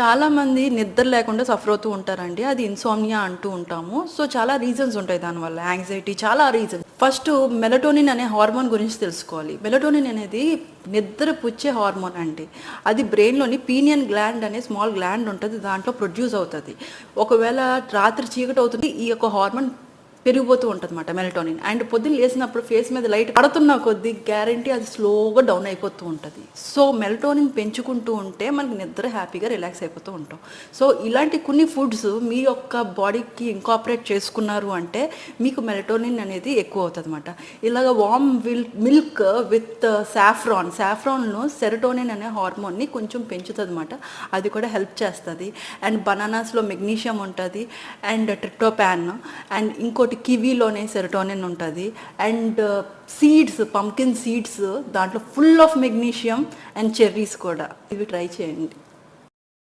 చాలా మంది నిద్ర లేకుండా సఫర్ అవుతూ ఉంటారండి. అది ఇన్సోమ్నియా అంటూ ఉంటాము. సో చాలా రీజన్స్ ఉంటాయి దానివల్ల యాంగ్జైటీ చాలా రీజన్స్ ఫస్ట్ మెలటోనిన్ అనే హార్మోన్ గురించి తెలుసుకోవాలి. మెలటోనిన్ అనేది నిద్ర పుచ్చే హార్మోన్ అండి. అది బ్రెయిన్లోని పీనియన్ గ్లాండ్ అనే స్మాల్ గ్లాండ్ ఉంటుంది. దాంట్లో ప్రొడ్యూస్ అవుతుంది. ఒకవేళ రాత్రి చీకటి అవుతుంది ఈ యొక్క హార్మోన్ పెరిగిపోతూ ఉంటుంది అనమాట మెలటోనిన్ అండ్ పొద్దున్న లేసినప్పుడు ఫేస్ మీద లైట్ పడుతున్న కొద్దీ గ్యారంటీ అది స్లోగా డౌన్ అయిపోతూ ఉంటుంది. సో మెలటోనిన్ పెంచుకుంటూ ఉంటే మనకి నిద్ర హ్యాపీగా రిలాక్స్ అయిపోతూ ఉంటాం. సో ఇలాంటి కొన్ని ఫుడ్స్ మీ యొక్క బాడీకి ఇంకాపరేట్ చేసుకున్నారు అంటే మీకు మెలటోనిన్ అనేది ఎక్కువ అవుతుంది అనమాట ఇలాగ warm will milk with saffron సాఫ్రాన్లో serotonin అనే హార్మోన్ని కొంచెం పెంచుతుంది అనమాట అది కూడా హెల్ప్ చేస్తుంది. అండ్ బనానాస్లో మెగ్నీషియం ఉంటుంది. అండ్ ట్రిప్టోపాన్ అండ్ ఇంకోటి ఇంకోటి కివీలోనే సెరటోనిన్ ఉంటుంది. And uh, seeds pumpkin seeds దాంట్లో full of magnesium and cherries కూడా. ఇవి ట్రై చేయండి.